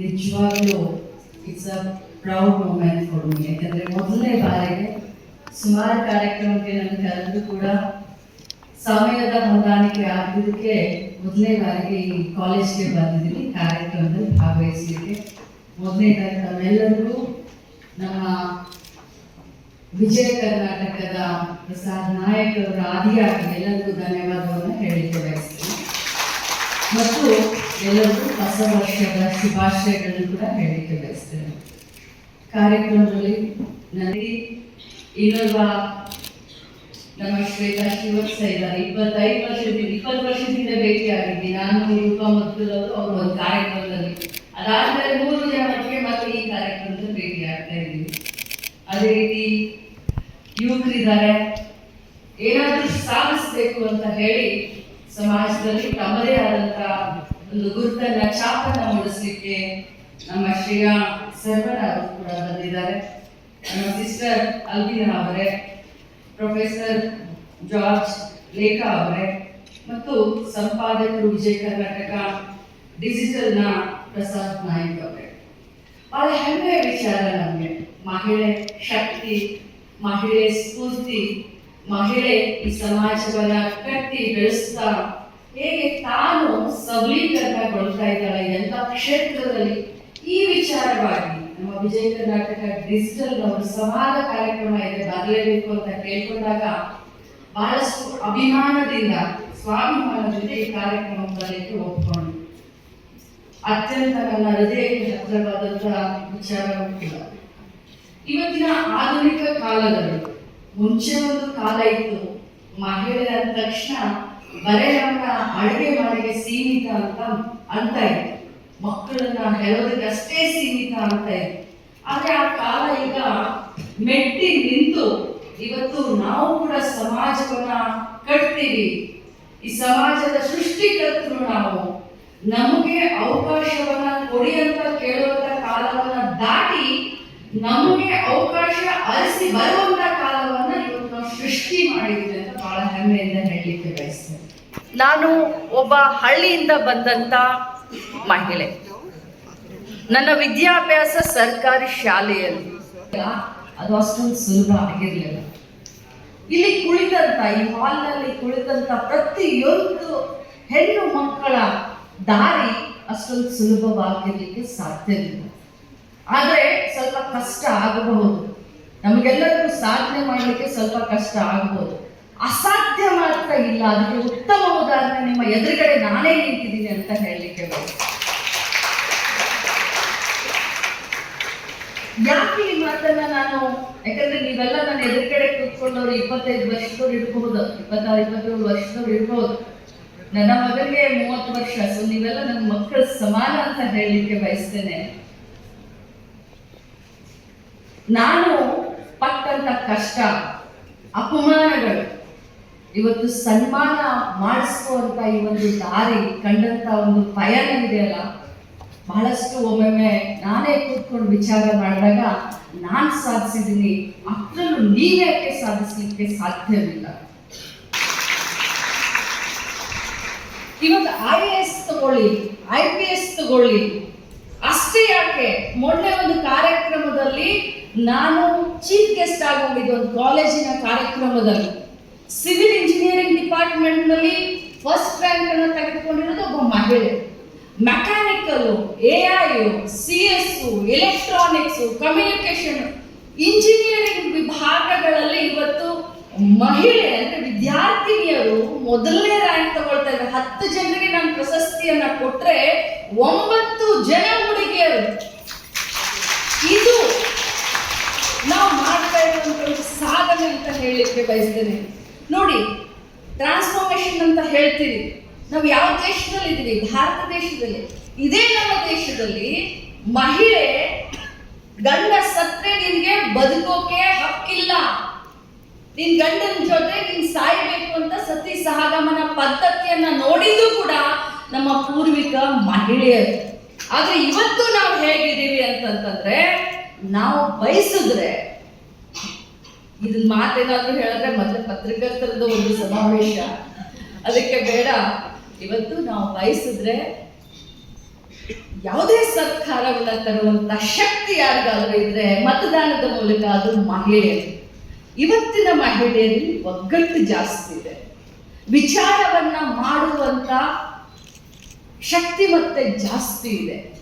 ನಿಜವಾಗ್ಲೂ it's a proud moment for me ಯಾಕಂದರೆ ಮೊದಲನೇ ಬಾರಿಗೆ ಸುಮಾರು ಕಾರ್ಯಕ್ರಮಕ್ಕೆ ನನ್ನ ಕರೆದು ಕೂಡ ಸಮಯದ ಹೊಂದಾಣಿಕೆ ಆಗಿದ್ದಕ್ಕೆ ಮೊದಲನೇ ಬಾರಿಗೆ ಈ ಕಾಲೇಜ್ಗೆ ಬಂದಿದ್ದೀನಿ. ಕಾರ್ಯಕ್ರಮದಲ್ಲಿ ಭಾಗವಹಿಸಲಿಕ್ಕೆ ಮೊದಲನೇದಾಗಿ ತಮ್ಮೆಲ್ಲರಿಗೂ ನಮ್ಮ ವಿಜಯ ಕರ್ನಾಟಕದ ಪ್ರಸಾದ್ ನಾಯಕ್ ಅವರ ಆದಿಯಾಗಿ ಎಲ್ಲರಿಗೂ ಧನ್ಯವಾದವನ್ನು ಹೇಳಲಿಕ್ಕೆ ಬಯಸ್ತೀನಿ. ಮತ್ತು ಎಲ್ಲರಿಗೂ ಹೊಸ ವರ್ಷದ ಶುಭಾಶಯಗಳನ್ನು ಕೂಡ ಹೇಳಲಿಕ್ಕೆ ಬಯಸ್ತೇನೆ. ಕಾರ್ಯಕ್ರಮದಲ್ಲಿ ನನಗೆ ಇನ್ನೊಬ್ಬ ನಮ್ಮ ಶ್ವೇತಾ ಶಿವರ್ಸ ಇದ್ದಾರೆ ಇಪ್ಪತ್ತೈದು ವರ್ಷದಿಂದ, ಇಪ್ಪತ್ತು ವರ್ಷದಿಂದ ಭೇಟಿಯಾಗಿದ್ದೆ. ನಾನು ರೂಪ ಮತ್ತು ಅವರು ಒಂದು ಕಾರ್ಯಕ್ರಮದಲ್ಲಿ. ಅದಾದ್ಮೇಲೆ ಮೂರು ಜನ ಮಟ್ಟಿಗೆ ಮತ್ತೆ ಈ ಕಾರ್ಯಕ್ರಮದಲ್ಲಿ ಆಗ್ತಾ ಇದ್ದೀವಿ ಅದೇ ರೀತಿ ಯುವಕರಿದ್ದಾರೆ. ಏನಾದರೂ ಸಾಧಿಸಬೇಕು ಅಂತ ಹೇಳಿ ಸಮಾಜದಲ್ಲಿ ತಮ್ಮದೇ ಆದಂತ ಒಂದು ಗುರುತನ್ನ ಛಾಪನ್ನ ಮೂಡಿಸ್ಲಿಕ್ಕೆ ನಮ್ಮ ಶ್ರೇಯಾ ಸರ್ವಣ ಅವರು ಕೂಡ ಬಂದಿದ್ದಾರೆ. ನಮ್ಮ ಸಿಸ್ಟರ್ ಅಲ್ಬಿನಾ ಅವರೇ ಪ್ರೊಫೆಸರ್ ಜಾರ್ಜ್ ಲೇಖಾ ಅವರೇ, ಮತ್ತು ಸಂಪಾದಕರು ವಿಜಯ ಕರ್ನಾಟಕ ಡಿಜಿಟಲ್ನ ಪ್ರಸಾದ್ ನಾಯ್ಕ್ ಅವರೇ. ಬಹಳ ಹೆಮ್ಮೆಯ ವಿಚಾರ ನಮಗೆ. ಮಹಿಳೆ ಶಕ್ತಿ, ಮಹಿಳೆ ಸ್ಫೂರ್ತಿ, ಮಹಿಳೆ ಈ ಸಮಾಜವನ್ನ ಕಟ್ಟಿ ಬೆಳೆಸ್ತಾ ಹೇಗೆ ತಾನು ಸಬಲೀಕರಣಗೊಳ್ತಾ ಇದ್ದಾಳೆ ಎಲ್ಲ ಕ್ಷೇತ್ರದಲ್ಲಿ ಈ ವಿಚಾರವಾಗಿ ನಮ್ಮ ವಿಜಯ ಕರ್ನಾಟಕ ಡಿಜಿಟಲ್ ಒಂದು ಸಂವಾದ ಕಾರ್ಯಕ್ರಮ ಇದೆ ಬರಲೇಬೇಕು ಅಂತ ಕೇಳ್ಕೊಂಡಾಗ ಬಹಳಷ್ಟು ಅಭಿಮಾನದಿಂದ ಸ್ವಾಭಿಮಾನದಿಂದ ಈ ಕಾರ್ಯಕ್ರಮ ಬರಲಿಕ್ಕೆ ಒಪ್ಕೊಂಡು. ಅತ್ಯಂತ ನನ್ನ ಹೃದಯಕ್ಕೆ ಹತ್ತಿರವಾದಂತಹ ವಿಚಾರವೂ ಕೂಡ. ಇವತ್ತಿನ ಆಧುನಿಕ ಕಾಲದಲ್ಲಿ ಮುಂಚೆ ಒಂದು ಕಾಲ ಇತ್ತು ಮಹಿಳೆ ಅಂದ ತಕ್ಷಣ ಬರೇ ನಮ್ಮ ಅಡುಗೆ ಮನೆಗೆ ಸೀಮಿತ ಅಂತ ಅಂತ ಇತ್ತು ಮಕ್ಕಳನ್ನ ಹೆರೋದಕ್ಕೆ ಅಷ್ಟೇ ಸೀಮಿತ ಅಂತ ಇತ್ತು ಆದ್ರೆ ಆ ಕಾಲ ಈಗ ಮೆಟ್ಟಿ ನಿಂತು ಇವತ್ತು ನಾವು ಕೂಡ ಸಮಾಜವನ್ನ ಕಟ್ತೀವಿ. ಈ ಸಮಾಜದ ಸೃಷ್ಟಿಕರ್ತರು ನಾವು. ನಮಗೆ ಅವಕಾಶವನ್ನ ಕೊಡಿ ಅಂತ ಕೇಳುವಂತ ಕಾಲವನ್ನ ದಾಟಿ ನಮಗೆ ಅವಕಾಶ ಅರಿಸಿ ಬರುವಂತ ನಾವು ಸೃಷ್ಟಿ ಮಾಡಿದ್ವಿ ಅಂತ ಬಹಳ ಹೆಮ್ಮೆಯಿಂದ ಹೇಳಲಿಕ್ಕೆ ಬಯಸ್ತೇನೆ. ನಾನು ಒಬ್ಬ ಹಳ್ಳಿಯಿಂದ ಬಂದಂತ ಮಹಿಳೆ. ನನ್ನ ವಿದ್ಯಾಭ್ಯಾಸ ಸರ್ಕಾರಿ ಶಾಲೆಯಲ್ಲಿ. ಅದು ಅಷ್ಟೊಂದು ಸುಲಭ ಆಗಿರಲಿಲ್ಲ. ಇಲ್ಲಿ ಕುಳಿತಂತ ಈ ಹಾಲ್ನಲ್ಲಿ ಕುಳಿತಂತ ಪ್ರತಿಯೊಂದು ಹೆಣ್ಣು ಮಕ್ಕಳ ದಾರಿ ಅಷ್ಟೊಂದು ಸುಲಭವಾಗಿರಲಿಕ್ಕೆ ಸಾಧ್ಯವಿಲ್ಲ. ಆದರೆ ಸ್ವಲ್ಪ ಕಷ್ಟ ಆಗಬಹುದು. ನಮಗೆಲ್ಲರಿಗೂ ಸಾಧನೆ ಮಾಡಲಿಕ್ಕೆ ಸ್ವಲ್ಪ ಕಷ್ಟ ಆಗ್ಬೋದು. ಅಸಾಧ್ಯ ಮಾತ್ರ ಇಲ್ಲ. ಅದಕ್ಕೆ ಉತ್ತಮ ಉದಾಹರಣೆ ನಿಮ್ಮ ಎದುರುಗಡೆ ನಾನೇ ನಿಂತಿದ್ದೀನಿ ಅಂತ ಹೇಳಲಿಕ್ಕೆ ಯಾಕೆ ಈ ಮಾತನ್ನ ನಾನು, ಯಾಕಂದ್ರೆ ನೀವೆಲ್ಲ ನನ್ನ ಎದುರುಗಡೆ ಕೂತ್ಕೊಂಡವ್ರು ಇಪ್ಪತ್ತೈದು ವರ್ಷದವ್ರು ಇರ್ಬಹುದು. ಇಪ್ಪತ್ತಾರು, ಇಪ್ಪತ್ತೇಳು ವರ್ಷದವ್ರು ಇರಬಹುದು. ನನ್ನ ಮಗನಿಗೆ ಮೂವತ್ತು ವರ್ಷ. ಸೊ ನೀವೆಲ್ಲ ನನ್ನ ಮಕ್ಕಳ ಸಮಾನ ಅಂತ ಹೇಳಲಿಕ್ಕೆ ಬಯಸ್ತೇನೆ. ನಾನು ಪಟ್ಟಂತ ಕಷ್ಟ, ಅಪಮಾನಗಳು. ಇವತ್ತು ಸನ್ಮಾನ ಮಾಡಿಸುವಂತ ಈ ಒಂದು ದಾರಿ, ಕಂಡಂತ ಒಂದು ಪಯಣ ಇದೆಯಲ್ಲ ಬಹಳಷ್ಟು ಒಮ್ಮೊಮ್ಮೆ ನಾನೇ ಕೂತ್ಕೊಂಡು ವಿಚಾರ ಮಾಡಿದಾಗ ನಾನು ಸಾಧಿಸಿದ್ದೀನಿ ಅಷ್ಟರಲ್ಲೂ ನೀವ್ಯಾಕೆ ಸಾಧಿಸ್ಲಿಕ್ಕೆ ಸಾಧ್ಯವಿಲ್ಲ? ಇವತ್ತು ಐ ಎ ಎಸ್ ತಗೊಳ್ಳಿ ಐ ಪಿ ಎಸ್ ತಗೊಳ್ಳಿ. ಅಷ್ಟೇ ಯಾಕೆ? ಮೊನ್ನೆ ಒಂದು ಕಾರ್ಯಕ್ರಮದಲ್ಲಿ ನಾನು ಚೀಫ್ ಗೆಸ್ಟ್ ಆಗಿ ಹೋಗಿದ್ದೆ ಒಂದು ಕಾಲೇಜಿನ ಕಾರ್ಯಕ್ರಮದಲ್ಲಿ. ಸಿವಿಲ್ ಇಂಜಿನಿಯರಿಂಗ್ ಡಿಪಾರ್ಟ್ಮೆಂಟ್ನಲ್ಲಿ ಫಸ್ಟ್ ರ್ಯಾಂಕ್ ಅನ್ನು ತೆಗೆದುಕೊಂಡಿರೋದು ಒಬ್ಬ ಮಹಿಳೆ. Mechanical A I C S electronics communication engineering ವಿಭಾಗಗಳಲ್ಲಿ ಇವತ್ತು ಮಹಿಳೆ ಅಂದ್ರೆ ವಿದ್ಯಾರ್ಥಿನಿಯರು ಮೊದಲನೇ ರ್ಯಾಂಕ್ ತಗೊಳ್ತಾ ಇದ್ದಾರೆ. ಹತ್ತು ಜನರಿಗೆ ನಾನು ಪ್ರಶಸ್ತಿಯನ್ನ ಕೊಟ್ರೆ ಒಂಬತ್ತು ಜನ ಹುಡುಗಿಯರು. ಇದು ನಾವು ಮಾಡ್ತಾ ಇರುವಂತ ಒಂದು ಸಾಧನೆ ಅಂತ ಹೇಳಲಿಕ್ಕೆ ಬಯಸ್ತೇನೆ ನೋಡಿ ಟ್ರಾನ್ಸ್ಫಾರ್ಮೇಶನ್ ಅಂತ ಹೇಳ್ತೀವಿ. ನಾವು ಯಾವ ದೇಶದಲ್ಲಿ ಇದ್ದೀವಿ ಭಾರತ ದೇಶದಲ್ಲಿ. ಇದೇ ನಮ್ಮ ದೇಶದಲ್ಲಿ ಮಹಿಳೆ ಗಂಡ ಸತ್ತೆ ನಿನ್ಗೆ ಬದುಕೋಕೆ ಹಕ್ಕಿಲ್ಲ. ನಿನ್ ಗಂಡನ ಜೊತೆ ನೀನ್ ಸಾಯ್ಬೇಕು ಅಂತ ಸತಿ ಸಹಗಮನ ಪದ್ಧತಿಯನ್ನ ನೋಡಿದ್ದು ಕೂಡ ನಮ್ಮ ಪೂರ್ವಿಕ ಮಹಿಳೆಯರು. ಆದ್ರೆ ಇವತ್ತು ನಾವು ಹೇಗಿದ್ದೀವಿ ಅಂತಂತಂದ್ರೆ, ನಾವು ಬಯಸಿದ್ರೆ ಇದನ್ನ ಮಾತೇನಾದ್ರೂ ಹೇಳಿದ್ರೆ ಮತ್ತೆ ಪತ್ರಕರ್ತರದ್ದು ಒಂದು ಸಮಾವೇಶ. ಅದಕ್ಕೆ ಬೇಡ. ಇವತ್ತು ನಾವು ಬಯಸಿದ್ರೆ ಯಾವುದೇ ಸರ್ಕಾರವನ್ನ ತರುವಂತ ಶಕ್ತಿ ಯಾರಿಗಾದ್ರೂ ಇದ್ರೆ ಮತದಾನದ ಮೂಲಕ ಅದು ಮಹಿಳೆಯರು. ಇವತ್ತಿನ ಮಹಿಳೆಯಲ್ಲಿ ಒಗ್ಗಟ್ಟು ಜಾಸ್ತಿ ಇದೆ. ವಿಚಾರವನ್ನ ಮಾಡುವಂತ ಶಕ್ತಿ ಮತ್ತೆ ಜಾಸ್ತಿ ಇದೆ.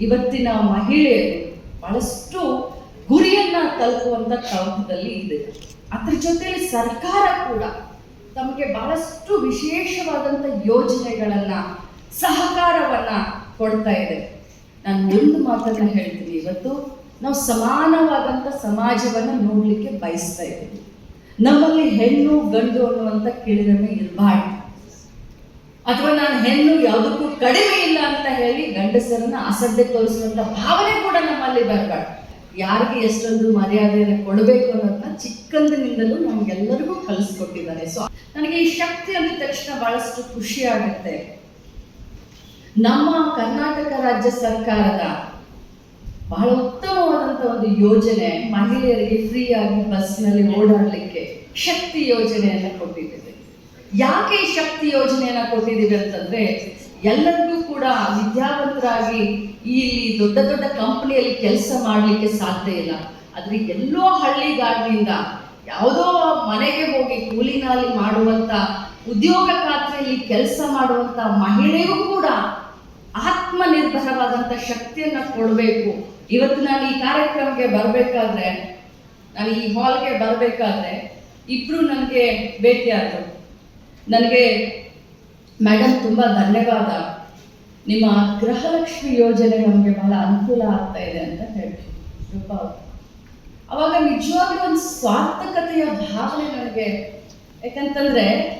ಇವತ್ತಿನ ಮಹಿಳೆಯರು ಬಹಳಷ್ಟು ಗುರಿಯನ್ನ ತಲುಪುವಂತ ತವಕದಲ್ಲಿ ಇದೆ. ಅದ್ರ ಜೊತೆಯಲ್ಲಿ ಸರ್ಕಾರ ಕೂಡ ತಮಗೆ ಬಹಳಷ್ಟು ವಿಶೇಷವಾದಂತ ಯೋಜನೆಗಳನ್ನ, ಸಹಕಾರವನ್ನ ಕೊಡ್ತಾ ಇದೆ. ನಾನು ಒಂದು ಮಾತನ್ನ ಹೇಳ್ತೀನಿ. ಇವತ್ತು ನಾವು ಸಮಾನವಾದಂಥ ಸಮಾಜವನ್ನ ನೋಡ್ಲಿಕ್ಕೆ ಬಯಸ್ತಾ ಇದ್ದೀವಿ. ನಮ್ಮಲ್ಲಿ ಹೆಣ್ಣು, ಗಂಡು ಅನ್ನುವಂಥ ಕಿಳಿದಮೆ ಇರಬಾರ್ದು. ಅಥವಾ ನಾನು ಹೆಣ್ಣು ಯಾವುದಕ್ಕೂ ಕಡಿಮೆ ಇಲ್ಲ ಅಂತ ಹೇಳಿ ಗಂಡಸರನ್ನ ಅಸಡ್ಡೆ ತೋರಿಸುವಂತ ಭಾವನೆ ಕೂಡ ನಮ್ಮಲ್ಲಿ ಬರಬಾರ್ದು. ಯಾರಿಗೆ ಎಷ್ಟೊಂದು ಮರ್ಯಾದೆಯನ್ನು ಕೊಡಬೇಕು ಅನ್ನೋದನ್ನ ಚಿಕ್ಕಂದಿನಿಂದಲೂ ನಮ್ಗೆಲ್ಲರಿಗೂ ಕಲಿಸ್ಕೊಟ್ಟಿದ್ದಾರೆ. ಸೊ ನನಗೆ ಈ ಶಕ್ತಿ ಅಂದ ತಕ್ಷಣ ಬಹಳಷ್ಟು ಖುಷಿ ಆಗುತ್ತೆ. ನಮ್ಮ ಕರ್ನಾಟಕ ರಾಜ್ಯ ಸರ್ಕಾರದ ಬಹಳ ಉತ್ತಮವಾದಂತ ಒಂದು ಯೋಜನೆ ಮಹಿಳೆಯರಿಗೆ ಫ್ರೀ ಆಗಿ ಬಸ್ನಲ್ಲಿ ಓಡಾಡಲಿಕ್ಕೆ ಶಕ್ತಿ ಯೋಜನೆಯನ್ನ ಕೊಟ್ಟಿದ್ದೇವೆ. ಯಾಕೆ ಈ ಶಕ್ತಿ ಯೋಜನೆಯನ್ನ ಕೊಟ್ಟಿದ್ದೀವಿ ಅಂತಂದ್ರೆ ಎಲ್ಲರಿಗೂ ಕೂಡ ವಿದ್ಯಾವಂತರಾಗಿ ಇಲ್ಲಿ ದೊಡ್ಡ ದೊಡ್ಡ ಕಂಪನಿಯಲ್ಲಿ ಕೆಲಸ ಮಾಡಲಿಕ್ಕೆ ಸಾಧ್ಯ ಇಲ್ಲ. ಆದರೆ ಎಲ್ಲೋ ಹಳ್ಳಿಗಾಡಿನಿಂದ ಯಾವುದೋ ಮನೆಗೆ ಹೋಗಿ ಕೂಲಿನಾಲಿ ಮಾಡುವಂಥ ಉದ್ಯೋಗ ಖಾತ್ರಿಯಲ್ಲಿ ಕೆಲಸ ಮಾಡುವಂತ ಮಹಿಳೆಯೂ ಕೂಡ ಆತ್ಮನಿರ್ಭರವಾದಂಥ ಶಕ್ತಿಯನ್ನು ಕೊಡಬೇಕು. ಇವತ್ತು ನಾನು ಈ ಕಾರ್ಯಕ್ರಮಕ್ಕೆ ಬರಬೇಕಾದ್ರೆ, ನಾನು ಈ ಹಾಲ್ಗೆ ಬರಬೇಕಾದ್ರೆ ಇಬ್ರು ನನಗೆ ಭೇಟಿಯಾದರು. ನನಗೆ ಮೇಡಮ್ ತುಂಬ ಧನ್ಯವಾದ. ನಿಮ್ಮ ಗೃಹಲಕ್ಷ್ಮಿ ಯೋಜನೆ ನಮಗೆ ಬಹಳ ಅನುಕೂಲ ಆಗ್ತಾ ಇದೆ ಅಂತ ಹೇಳ್ತೀನಿ. ರೂಪ ಅವಾಗ ನಿಜವಾಗ್ಲೂ ಒಂದು ಸ್ವಾರ್ಥಕತೆಯ ಭಾವನೆ ನನಗೆ. ಯಾಕಂತಂದ್ರೆ,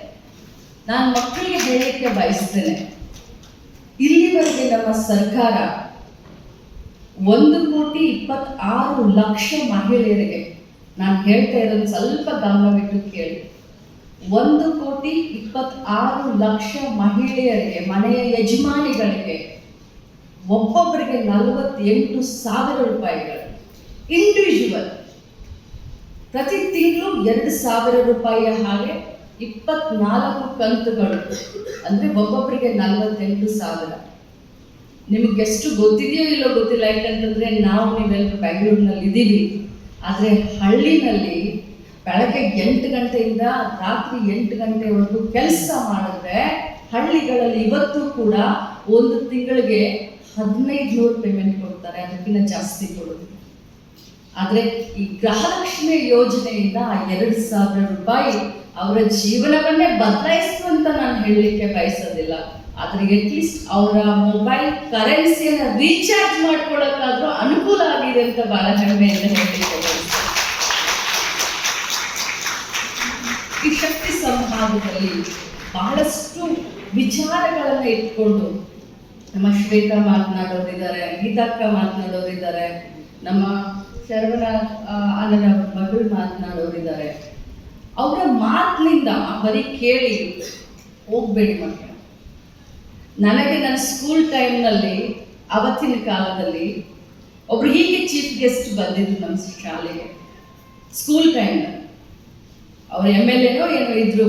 ನಾನು ಮಕ್ಕಳಿಗೆ ಹೇಳಲಿಕ್ಕೆ ಬಯಸ್ತೇನೆ. ಇಲ್ಲಿವರೆಗೆ ನಮ್ಮ ಸರ್ಕಾರ ಒಂದು ಕೋಟಿ ಇಪ್ಪತ್ತಾರು ಲಕ್ಷ ಮಹಿಳೆಯರಿಗೆ ನಾನು ಹೇಳ್ತಾ ಇರೋದು ಸ್ವಲ್ಪ ಗಮನವಿಟ್ಟು ಕೇಳಿ. ಒಂದು ಕೋಟಿ ಇಪ್ಪತ್ತಾರು ಲಕ್ಷ ಮಹಿಳೆಯರಿಗೆ, ಮನೆಯ ಯಜಮಾನಿಗಳಿಗೆ, ಒಬ್ಬೊಬ್ಬರಿಗೆ ನಲವತ್ತೆಂಟು ಸಾವಿರ ರೂಪಾಯಿಗಳು. ಇಂಡಿವಿಜುವಲ್ ಪ್ರತಿ ತಿಂಗಳು ಎರಡು ಸಾವಿರ ರೂಪಾಯಿಯ ಹಾಗೆ ಇಪ್ಪತ್ನಾಲ್ಕು ಕಂತುಗಳು. ಅಂದ್ರೆ ಒಬ್ಬೊಬ್ಬರಿಗೆ ನಲವತ್ತೆಂಟು ಸಾವಿರ. ನಿಮಗೆ ಎಷ್ಟು ಗೊತ್ತಿದೆಯೋ ಇಲ್ಲೋ ಗೊತ್ತಿಲ್ಲ, ಯಾಕಂತಂದ್ರೆ ನಾವು ನೀವೆಲ್ಲರೂ ಬೆಂಗಳೂರಿನಲ್ಲಿ ಇದ್ದೀವಿ ಆದರೆ ಹಳ್ಳಿನಲ್ಲಿ ಬೆಳಗ್ಗೆ ಎಂಟು ಗಂಟೆಯಿಂದ ರಾತ್ರಿ ಎಂಟು ಗಂಟೆವರೆಗೂ ಕೆಲಸ ಮಾಡಿದ್ರೆ ಹಳ್ಳಿಗಳಲ್ಲಿ ಇವತ್ತು ಕೂಡ ಒಂದು ತಿಂಗಳಿಗೆ ಹದಿನೈದು ನೂರು ಪೇಮೆಂಟ್ ಕೊಡ್ತಾರೆ, ಅದಕ್ಕಿಂತ ಜಾಸ್ತಿ ಕೊಡೋದು. ಆದರೆ ಈ ಗೃಹಲಕ್ಷ್ಮಿ ಯೋಜನೆಯಿಂದ ಎರಡು ಸಾವಿರ ರೂಪಾಯಿ ಅವರ ಜೀವನವನ್ನೇ ಬದಲಾಯಿಸ್ತು ಅಂತ ನಾನು ಹೇಳಲಿಕ್ಕೆ ಬಯಸೋದಿಲ್ಲ. ಆದ್ರೆ ಅಟ್ಲೀಸ್ಟ್ ಅವರ ಮೊಬೈಲ್ ಕರೆನ್ಸಿಯನ್ನು ರೀಚಾರ್ಜ್ ಮಾಡ್ಕೊಳ್ಳೋಕ್ಕಾದ್ರೂ ಅನುಕೂಲ ಆಗಿದೆ ಅಂತ ಬಹಳ ಹೆಮ್ಮೆಯಿಂದ ಸಂವಾದದಲ್ಲಿ ಬಹಳಷ್ಟು ವಿಚಾರಗಳನ್ನ ಇಟ್ಕೊಂಡು ನಮ್ಮ ಶ್ವೇತಾ ಮಾತನಾಡೋರಿದ್ದಾರೆ ಗೀತಾಕ್ಕ ಮಾತನಾಡೋರಿದ್ದಾರೆ ನಮ್ಮ ಶರವಣ ಆ, ಅಣ್ಣನ ಮಗಳು ಮಾತನಾಡೋರಿದ್ದಾರೆ. ಅವರ ಮಾತಿನಿಂದ ಬರೀ ಕೇಳಿ ಹೋಗ್ಬೇಡಿ ಮಕ್ಕಳು. ನನಗೆ ನನ್ನ ಸ್ಕೂಲ್ ಟೈಮ್ನಲ್ಲಿ ಅವತ್ತಿನ ಕಾಲದಲ್ಲಿ ಒಬ್ರು ಹೀಗೆ ಚೀಫ್ ಗೆಸ್ಟ್ ಬಂದಿದ್ರು ನಮ್ಮ ಶಾಲೆಗೆ. ಸ್ಕೂಲ್ ಟೈಮ್ನಲ್ಲಿ ಅವ್ರು ಎಂ ಎಲ್ ಎನೋ ಏನೋ ಇದ್ರು.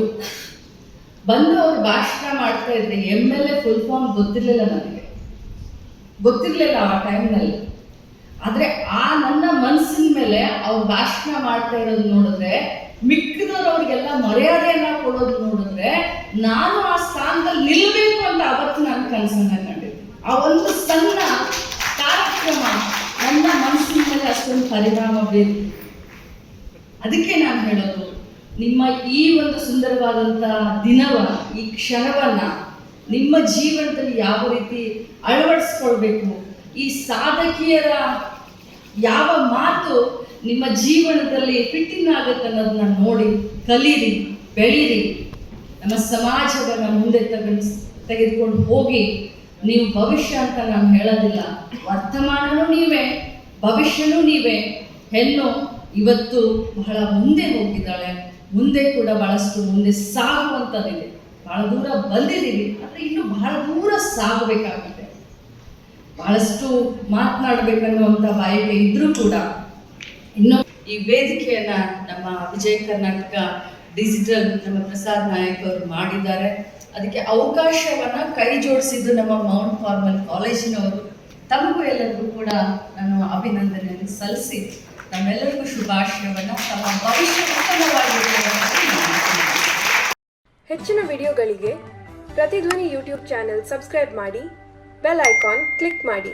ಬಂದು ಅವ್ರು ಭಾಷಣ ಮಾಡ್ತಾ ಇದ್ರೆ M L A full form ಗೊತ್ತಿರಲಿಲ್ಲ ನನಗೆ. ಗೊತ್ತಿರಲಿಲ್ಲ ಆ ಟೈಮ್ನಲ್ಲಿ ಆದ್ರೆ ಆ ನನ್ನ ಮನಸ್ಸಿನ ಮೇಲೆ ಅವ್ರು ಭಾಷಣ ಮಾಡ್ತಾ ಇರೋದು ನೋಡಿದ್ರೆ, ಮಿಕ್ಕಿದವ್ರು ಅವ್ರಿಗೆಲ್ಲ ಮರ್ಯಾದೆಯನ್ನ ಕೊಡೋದು ನೋಡಿದ್ರೆ ನಾನು ಆ ಸ್ಥಾನದಲ್ಲಿ ನಿಲ್ಲಬೇಕು ಅಂತ ಅವತ್ತು ನಾನು ಕನಸನ್ನ ಕಂಡಿದ್ದೆ. ಆ ಒಂದು ಸಣ್ಣ ಕಾರ್ಯಕ್ರಮ ನನ್ನ ಮನಸ್ಸಿನ ಮೇಲೆ ಅಷ್ಟೊಂದು ಪರಿಣಾಮ ಬೀರಿ ಅದಕ್ಕೆ ನಾನು ಹೇಳೋದು ನಿಮ್ಮ ಈ ಒಂದು ಸುಂದರವಾದಂತಹ ದಿನವ ಈ ಕ್ಷಣವನ್ನ ನಿಮ್ಮ ಜೀವನದಲ್ಲಿ ಯಾವ ರೀತಿ ಅಳವಡಿಸ್ಕೊಳ್ಬೇಕು, ಈ ಸಾಧಕಿಯರ ಯಾವ ಮಾತು ನಿಮ್ಮ ಜೀವನದಲ್ಲಿ ಫಿಟ್ಟಿಂಗ್ ಆಗುತ್ತೆ ಅನ್ನೋದನ್ನ ನೋಡಿ ಕಲೀರಿ, ಬೆಳೀರಿ. ನಮ್ಮ ಸಮಾಜವನ್ನು ಮುಂದೆ ತಗೊಂಡು ತೆಗೆದುಕೊಂಡು ಹೋಗಿ, ನೀವು ಭವಿಷ್ಯ ಅಂತ ನಾನು ಹೇಳೋದಿಲ್ಲ. ವರ್ತಮಾನನೂ ನೀವೇ, ಭವಿಷ್ಯನೂ ನೀವೇ. ಹೆಣ್ಣು ಇವತ್ತು ಬಹಳ ಮುಂದೆ ಹೋಗಿದ್ದಾಳೆ. ಮುಂದೆ ಕೂಡ ಬಹಳಷ್ಟು ಮುಂದೆ ಸಾಗುವಂಥದ್ದಿದೆ ಬಹಳ ದೂರ ಬಂದಿದ್ದೀವಿ, ಆದರೆ ಇನ್ನು ಬಹಳ ದೂರ ಸಾಗಬೇಕಾಗಿದೆ ಬಹಳಷ್ಟು ಮಾತನಾಡಬೇಕನ್ನುವಂಥ ಬಾಯಿಗೆ ಇದ್ರೂ ಕೂಡ ಇನ್ನು ಈ ವೇದಿಕೆಯನ್ನ ನಮ್ಮ ವಿಜಯ ಕರ್ನಾಟಕ ಡಿಜಿಟಲ್ ನಮ್ಮ ಪ್ರಸಾದ್ ನಾಯಕ್ ಅವರು ಮಾಡಿದ್ದಾರೆ. ಅದಕ್ಕೆ ಅವಕಾಶವನ್ನ ಕೈ ಜೋಡಿಸಿದ್ದು ನಮ್ಮ ಮೌಂಟ್ ಫಾರ್ಮಲ್ ಕಾಲೇಜಿನವರು. ತಮಗೂ ಎಲ್ಲರಿಗೂ ಕೂಡ ನಾನು ಅಭಿನಂದನೆಯನ್ನು ಸಲ್ಲಿಸಿ ತಮ್ಮೆಲ್ಲರಿಗೂ ಶುಭಾಶಯವನ್ನ. ತಮ್ಮ ಭವಿಷ್ಯ ಹೆಚ್ಚಿನ ವಿಡಿಯೋಗಳಿಗೆ ಪ್ರತಿಧ್ವನಿ ಯೂಟ್ಯೂಬ್ ಚಾನೆಲ್ ಸಬ್ಸ್ಕ್ರೈಬ್ ಮಾಡಿ, ಬೆಲ್ ಐಕಾನ್ ಕ್ಲಿಕ್ ಮಾಡಿ.